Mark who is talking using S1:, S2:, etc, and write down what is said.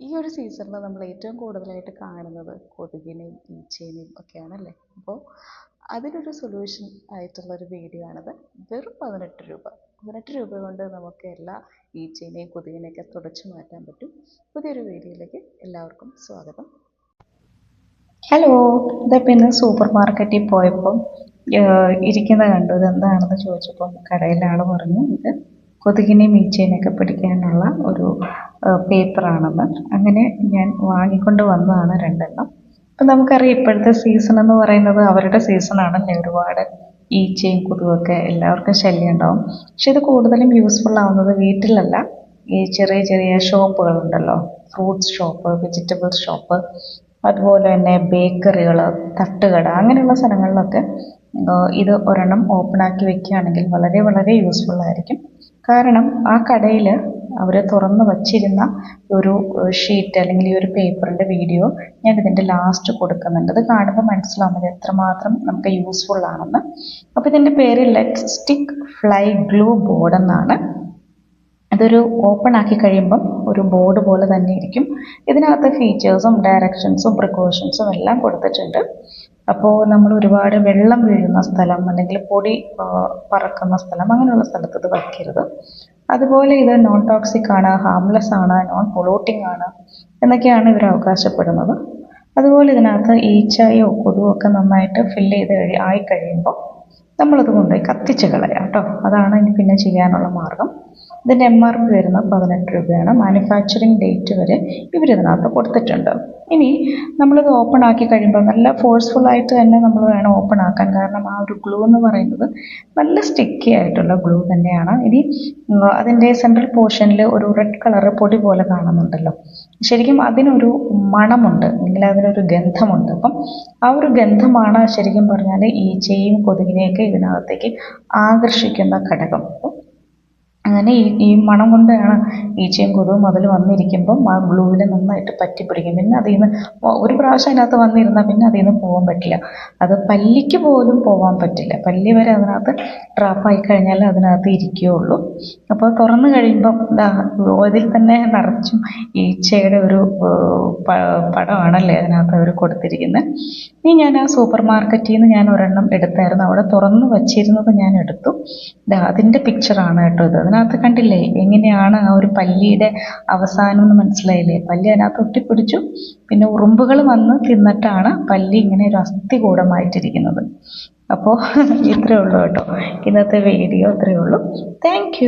S1: ഈ ഒരു സീസണിൽ നമ്മൾ ഏറ്റവും കൂടുതലായിട്ട് കാണുന്നത് കൊതുകിനെയും ഈച്ചേനെയും ഒക്കെയാണല്ലേ? അപ്പോൾ അതിനൊരു സൊല്യൂഷൻ ആയിട്ടുള്ളൊരു വീഡിയോ ആണിത്. വെറും പതിനെട്ട് രൂപ. പതിനെട്ട് രൂപ കൊണ്ട് നമുക്ക് എല്ലാ ഈച്ചേനെയും കൊതുകിനെയൊക്കെ തുടച്ചു മാറ്റാൻ പറ്റും. പുതിയൊരു വീഡിയോയിലേക്ക് എല്ലാവർക്കും സ്വാഗതം. ഹലോ ഇതാ ഇന്ന് സൂപ്പർ മാർക്കറ്റിൽ പോയപ്പോൾ ഇരിക്കുന്ന കണ്ടു. ഇതെന്താണെന്ന് ചോദിച്ചപ്പോൾ കടയിലാൾ പറഞ്ഞു ഇത് കൊതുകിനെയും ഈച്ചേനെയൊക്കെ പിടിക്കാനുള്ള ഒരു പേപ്പറാണെന്ന് അങ്ങനെ ഞാൻ വാങ്ങിക്കൊണ്ട് വന്നതാണ് രണ്ടെണ്ണം. അപ്പം നമുക്കറിയാം ഇപ്പോഴത്തെ സീസൺ എന്ന് പറയുന്നത് അവരുടെ സീസണാണ് ഒരുപാട് ഈച്ചയും കൊതുകൊക്കെ എല്ലാവർക്കും ശല്യം ഉണ്ടാവും. പക്ഷെ ഇത് കൂടുതലും യൂസ്ഫുൾ ആവുന്നത് വീട്ടിലല്ല. ഈ ചെറിയ ചെറിയ ഷോപ്പുകളുണ്ടല്ലോ. ഫ്രൂട്ട്സ് ഷോപ്പ് വെജിറ്റബിൾ ഷോപ്പ് അതുപോലെ തന്നെ ബേക്കറികൾ തട്ടുകട അങ്ങനെയുള്ള സ്ഥലങ്ങളിലൊക്കെ ഇത് ഒരെണ്ണം ഓപ്പൺ ആക്കി വെക്കുകയാണെങ്കിൽ വളരെ വളരെ യൂസ്ഫുൾ ആയിരിക്കും. കാരണം ആ കടയിൽ അവർ തുറന്ന് വച്ചിരുന്ന ഒരു ഷീറ്റ് അല്ലെങ്കിൽ ഈ ഒരു പേപ്പറിന്റെ വീഡിയോ ഞാൻ ഇതിന്റെ ലാസ്റ്റ് കൊടുക്കുന്നുണ്ട്. അത് കാണുമ്പോൾ മനസ്സിലാവും ഇത് എത്രമാത്രം നമുക്ക് യൂസ്ഫുൾ ആണെന്ന്. അപ്പോൾ ഇതിന്റെ പേര് let stick fly glue board എന്നാണ്. ഇതൊരു ഓപ്പൺ ആക്കി കഴിയുമ്പം ഒരു ബോർഡ് പോലെ തന്നെ ഇരിക്കും. ഇതിനകത്ത് ഫീച്ചേഴ്സും ഡയറക്ഷൻസും പ്രിക്കോഷൻസും എല്ലാം കൊടുത്തിട്ടുണ്ട്. അപ്പോൾ നമ്മൾ ഒരുപാട് വെള്ളം വീഴുന്ന സ്ഥലം അല്ലെങ്കിൽ പൊടി പറക്കുന്ന സ്ഥലം അങ്ങനെയുള്ള സ്ഥലത്ത് ഇത് വയ്ക്കരുത്. അതുപോലെ ഇത് നോൺ ടോക്സിക് ആണ് ഹാംലെസ് ആണ് നോൺ പൊളൂട്ടിംഗ് ആണ് എന്നൊക്കെയാണ് ഇവർ അവകാശപ്പെടുന്നത്. അതുപോലെ ഇതിനകത്ത് ഈച്ചയോ കൊതുവോ ഒക്കെ നന്നായിട്ട് ഫില്ല് ചെയ്ത് ആയി കഴിയുമ്പോൾ നമ്മളത് കൊണ്ടുപോയി കത്തിച്ച് കളയാം കേട്ടോ. അതാണ് ഇനി പിന്നെ ചെയ്യാനുള്ള മാർഗം. ഇതിന്റെ എം ആർ പി വരുന്നത് പതിനെട്ട് രൂപയാണ്. മാനുഫാക്ചറിങ് ഡേറ്റ് വരെ ഇവരിതിനകത്ത് കൊടുത്തിട്ടുണ്ട്. ഇനി നമ്മളിത് ഓപ്പൺ ആക്കി കഴിയുമ്പോൾ നല്ല ഫോഴ്സ്ഫുള്ളായിട്ട് തന്നെ നമ്മൾ വേണം ഓപ്പൺ ആക്കാൻ. കാരണം ആ ഒരു ഗ്ലൂ എന്ന് പറയുന്നത് നല്ല സ്റ്റിക്കി ആയിട്ടുള്ള ഗ്ലൂ തന്നെയാണ്. ഇനി അതിന്റെ സെൻട്രൽ പോർഷനിൽ ഒരു റെഡ് കളർ പൊടി പോലെ കാണുന്നുണ്ടല്ലോ. ശരിക്കും അതിനൊരു മണമുണ്ട്. അല്ലെങ്കിൽ അതിനൊരു ഗന്ധമുണ്ട്. അപ്പം ആ ഒരു ഗന്ധമാണ് ശരിക്കും പറഞ്ഞാൽ ഈച്ചയും കൊതുകിനെയൊക്കെ ഇതിനകത്തേക്ക് ആകർഷിക്കുന്ന ഘടകം. അങ്ങനെ ഈ ഈ മണം കൊണ്ടാണ് ഈച്ചയും കൊതുകും അതിൽ വന്നിരിക്കുമ്പം ആ ഗ്ലൂവിനെ നന്നായിട്ട് പറ്റിപ്പിടിക്കും. പിന്നെ അതിൽ നിന്ന് ഒരു പ്രാവശ്യം അതിനകത്ത് വന്നിരുന്നാൽ പിന്നെ അതിൽ നിന്ന് പോകാൻ പറ്റില്ല. അത് പല്ലിക്ക് പോലും പോകാൻ പറ്റില്ല. പല്ലി വരെ അതിനകത്ത് ട്രാപ്പായി കഴിഞ്ഞാൽ അതിനകത്ത് ഇരിക്കുകയുള്ളൂ. അപ്പോൾ തുറന്ന് കഴിയുമ്പം ഇതാ അതിൽ തന്നെ നിറച്ചും ഈച്ചയുടെ ഒരു പടമാണല്ലേ അതിനകത്ത് അവർ കൊടുത്തിരിക്കുന്നത് ഇനി ഞാൻ ആ സൂപ്പർ മാർക്കറ്റിൽ നിന്ന് ഞാൻ ഒരെണ്ണം എടുത്തായിരുന്നു. അവിടെ തുറന്ന് വച്ചിരുന്നത് ഞാൻ എടുത്തു. അതിന്റെ പിക്ചറാണ് കേട്ടോ ഇത്. അതിനകത്ത് കണ്ടില്ലേ? എങ്ങനെയാണ് ആ ഒരു പല്ലിയുടെ അവസാനം എന്ന് മനസ്സിലായില്ലേ? പല്ലി അതിനകത്ത് ഒട്ടിപ്പിടിച്ചു പിന്നെ ഉറുമ്പുകൾ വന്ന് തിന്നിട്ടാണ് പല്ലി ഇങ്ങനെ ഒരു അസ്ഥി കൂടമായിട്ടിരിക്കുന്നത് അപ്പോൾ ഇത്രയേ ഉള്ളൂ കേട്ടോ. ഇന്നത്തെ വീഡിയോ ഇത്രയേ ഉള്ളൂ. താങ്ക്